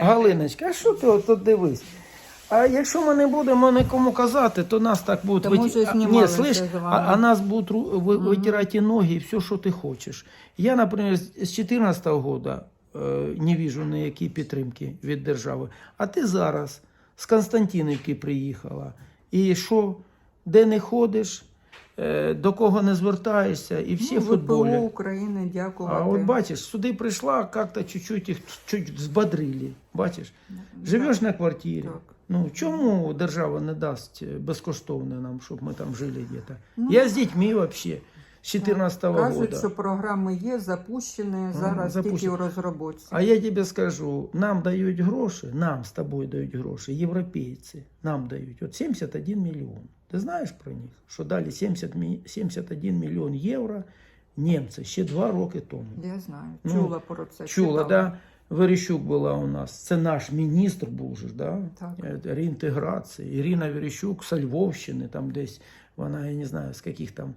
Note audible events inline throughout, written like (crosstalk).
Галиночка, а що ти от тут дивись? А якщо ми не будемо нікому казати, то нас так будуть вити- а, знімали Ні, це з а, вами. а нас будуть ру- ви- витирати ноги і все, що ти хочеш. Я, наприклад, з 2014 року е, не вижу ніякої підтримки від держави. А ти зараз з Константинівки приїхала. І що, де не ходиш, до кого не звертаєшся, і всі ну, футболять. України, дякувати. А от бачиш, сюди прийшла, как-то чуть-чуть їх чуть збадрили. Бачиш, живеш на квартирі. Так. Ну чому держава не дасть е, безкоштовно нам, щоб ми там жили где-то? Ну, Я з дітьми взагалі з 14 Кажуть, года. що програми є, запущені, зараз запущені. тільки у розробці. А я тебе скажу, нам дають гроші, нам з тобою дають гроші, європейці нам дають. От 71 мільйон. Ти знаєш про них? Що дали 70, 71 мільйон євро німці ще два роки тому. Я знаю, Ну, чула про це. Чула, читала. да? Верещук була у нас. Це наш міністр був же, да? Так. Е, реінтеграції. Ірина Верещук з Львовщини, там десь вона, я не знаю, з яких там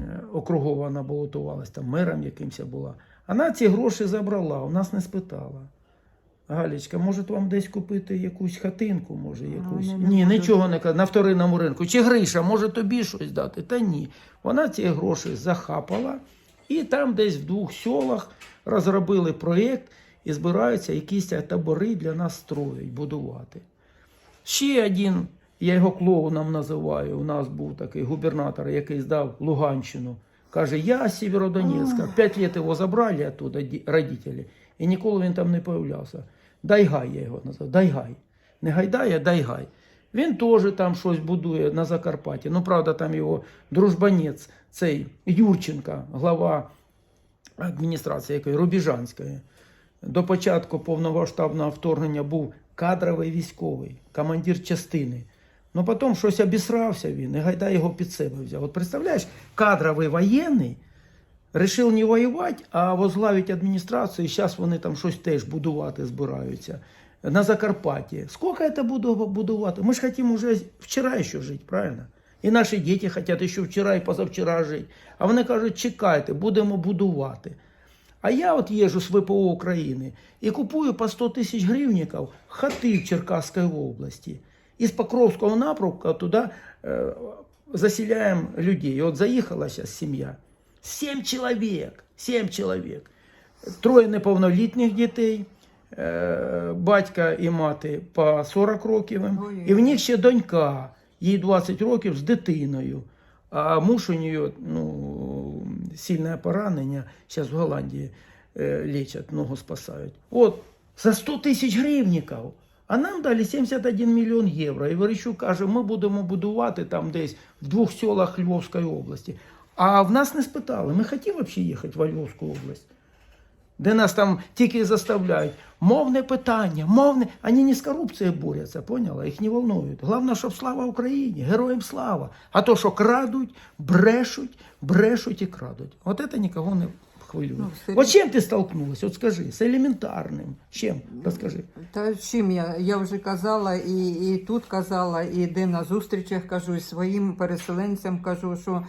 е, округов вона балотувалась, там мером якимось була. Вона ці гроші забрала, у нас не спитала. Галічка, може вам десь купити якусь хатинку, може якусь. вони не ні, можуть. нічого не казала, на вторинному ринку. Чи Гриша, може тобі щось дати? Та ні. Вона ці гроші захапала і там десь в двох селах розробили проєкт і збираються якісь табори для нас строїть, будувати. Ще один, я його клоуном називаю. У нас був такий губернатор, який здав Луганщину. Каже, я з Сєвєродонецька. П'ять років його забрали оттуда родителі, і ніколи він там не появлявся. Дайгай я його назвав. Дайгай. Не Гайдай, а Дайгай. Він теж там щось будує на Закарпатті. Ну, правда, там його дружбанець, цей Юрченка, глава адміністрації якої Рубіжанської. До початку повномасштабного вторгнення був кадровий військовий, командир частини. Ну потім щось обісрався він, і гайда його під себе взяв. От представляєш, кадровий воєнний Рішив не воювати, а возглавить адміністрацію, і зараз вони там щось теж будувати збираються. На Закарпатті. Скільки це буду будувати? Ми ж хочемо вже вчора ще жити, правильно? І наші діти хочуть ще вчора і позавчора жити. А вони кажуть, чекайте, будемо будувати. А я от їжджу з ВПО України і купую по 100 тисяч гривників хати в Черкаській області. Із Покровського напрямку туди е, заселяємо людей. От заїхала зараз сім'я. Сім чоловік. Сім чоловік. Троє неповнолітніх дітей, е, батька і мати по 40 років. Ой-ой-ой. І в них ще донька, їй 20 років з дитиною. А муж у нее ну, сильне поранення, зараз в Голландії е, лечать, ногу спасають. От, за 100 тисяч гривників. А нам дали 71 мільйон євро. І Верещук каже, ми будемо будувати там десь в двох селах Львовської області. А в нас не спитали, ми хотіли взагалі їхати в Львовську область де нас там тільки заставляють. Мовне питання, мовне. Вони не з корупцією борються, поняла? Їх не волнують. Головне, щоб слава Україні, героям слава. А то, що крадуть, брешуть, брешуть і крадуть. От це нікого не хвилює. Ну, От чим ти столкнулася? От скажи, з елементарним. Чим? Розкажи. Та чим я? Я вже казала і, і тут казала, і де на зустрічах кажу, і своїм переселенцям кажу, що е,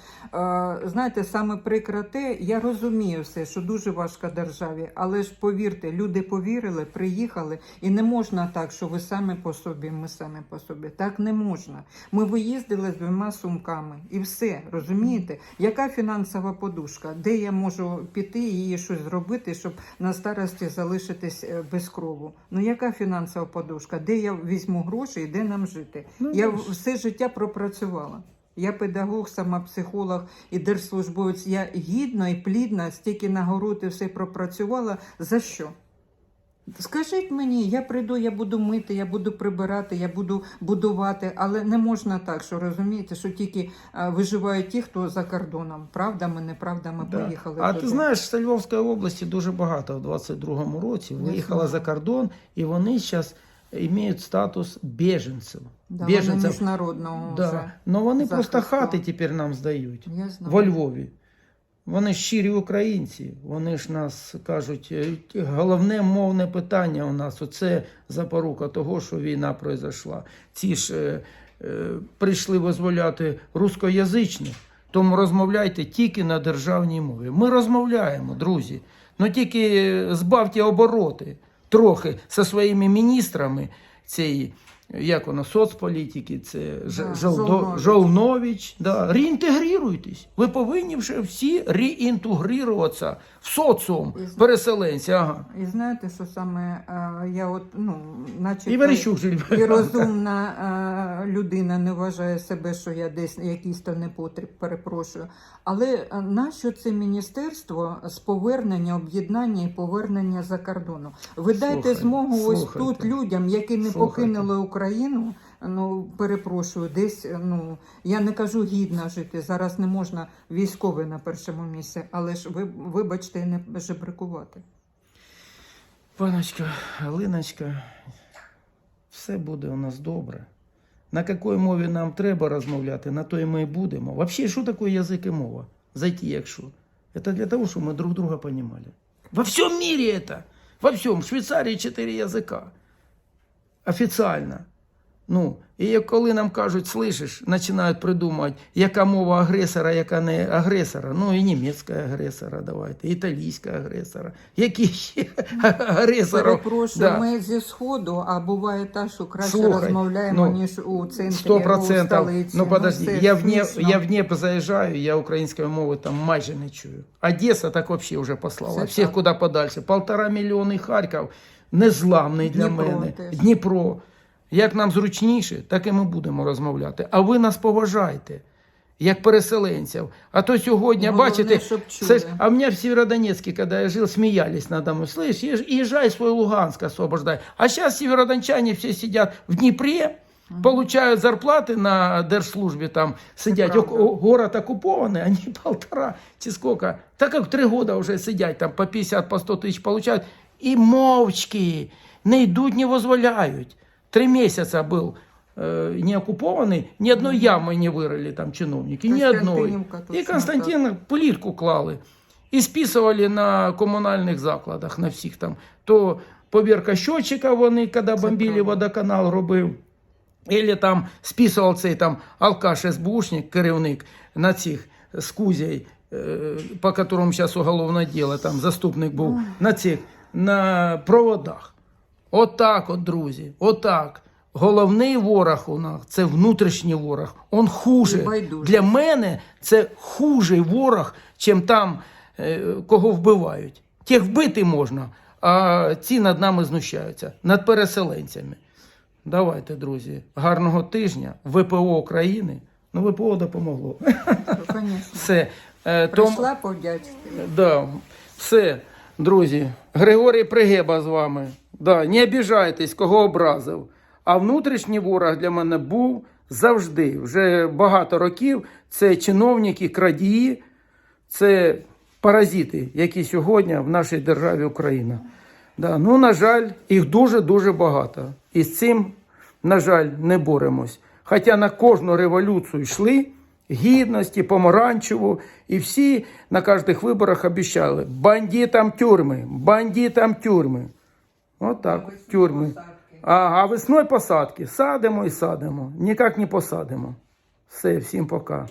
знаєте, саме прикре те, я розумію все, що дуже важко державі, але ж повірте, люди повірили, приїхали, і не можна так, що ви самі по собі, ми самі по собі. Так не можна. Ми виїздили з двома сумками і все, розумієте? Яка фінансова подушка? Де я можу піти і щось зробити, щоб на старості залишитись е, без крову? Ну яка фінансова подушка? Де я візьму гроші і де нам жити? Ну, я ну, все життя пропрацювала. Я педагог, сама психолог і держслужбовець. Я гідно і плідно стільки нагород і все пропрацювала. За що? Скажіть мені, я прийду, я буду мити, я буду прибирати, я буду будувати, але не можна так, що розумієте, що тільки виживають ті, хто за кордоном. Правдами, неправдами Да. поїхали. А туди. ти знаєш, з Львовської області дуже багато в 22-му році виїхала за кордон, і вони зараз мають статус біженців. да, вони міжнародного Да. вже. Но вони просто хати тепер нам здають. Я знаю. во Львові. Вони щирі українці. Вони ж нас кажуть, е, головне мовне питання у нас оце запорука того, що війна пройшла. Ці ж е, е, прийшли визволяти рускоязичних, тому розмовляйте тільки на державній мові. Ми розмовляємо, друзі. Ну тільки збавте обороти. трохи зі своїми міністрами цієї. Як воно, соцполітики, це Да, Жолдо- Жолнович. Жолнович. Да. Реінтегруйтесь. Ви повинні вже всі реінтегруватися в соціум І переселенці. Ага. І знаєте, що саме е, я от, ну, наче І Верещук і розумна е, людина не вважає себе, що я десь якийсь то непотріб, перепрошую. Але е, нащо це міністерство з повернення, об'єднання і повернення за кордону? Ви дайте змогу ось тут людям, які не Слухайте. покинули Україну. Ну, перепрошую, десь ну я не кажу гідно жити. Зараз не можна військовий на першому місці, але ж ви вибачте, не жебракувати. Паночка, Линочка, все буде у нас добре. На якій мові нам треба розмовляти, на той ми і будемо. Взагалі, що таке язик і мова? Зайти якщо. Це для того, щоб ми друг друга розуміли. Во всьому мірі це. Во всьому. В Швейцарії чотири язика. Офіційно. Ну, і коли нам кажуть, слышиш, починають придумувати, яка мова агресора, яка не агресора. Ну і німецька агресора, давайте, італійська агресора. Які ще (laughs) агресорів? Перепрошую, Да. ми зі сходу, а буває так, що краще Слухай, розмовляємо, ну, ніж у центрі Сто або у процентів. столиці. Ну подожди, це я в Дніп, я в Дніпр заїжджаю, я української мови там майже не чую. Одеса так взагалі вже послала. Це Всіх так. куди подальше. Полтора мільйони Харків незламний для Дніпро мене. теж. Дніпро. Як нам зручніше, так і ми будемо розмовляти. А ви нас поважайте. Як переселенців. А то сьогодні, Головне, бачите, щоб це ж, чули. а у меня в Северодонецке, когда я жил, смеялись надо мной. Слышь, езж- езжай свой Луганск освобождай. А сейчас северодончане все сидят в Днепре, получают зарплаты на держслужбе, там сидят. правда. О- о- город оккупованный, они (laughs) полтора, чи сколько. Так как три года уже сидять, там по 50, по 100 тысяч получают. И мовчки, не йдуть, не дозволяють. Три месяца был э, не оккупованный, ни одной ямы не вырыли там чиновники, ни одной. Константинівка точно И Константин плитку клали. І списували на комунальних закладах, на всіх там. То повірка щотчика вони, коли бомбили правда. водоканал, робив. Или там списував цей там алкаш СБУшник, керівник на цих з Кузєю, е, по которому зараз уголовне діло, там заступник був, на цих, на проводах. Отак от, друзі, отак. Головний ворог у нас це внутрішній ворог. Он хуже. Для мене це хужий ворог, чим там е, кого вбивають. Тих вбити можна, а ці над нами знущаються, над переселенцями. Давайте, друзі, гарного тижня, ВПО України. Ну, ВПО допомогло. Звісно. Все. Е, Том, Прийшла повдячити. да, все, друзі. Григорій Пригеба з вами. Да, не обіжайтесь, кого образив. А внутрішній ворог для мене був завжди. Вже багато років. Це чиновники, крадії, це паразити, які сьогодні в нашій державі Україна. Да, ну, на жаль, їх дуже-дуже багато. І з цим, на жаль, не боремось. Хоча на кожну революцію йшли гідності, помаранчеву, і всі на кожних виборах обіцяли бандитам тюрми, бандитам тюрми. Отак, тюрми. А, а весною посадки. Садимо і садимо. Ніяк не посадимо. Все, всім пока.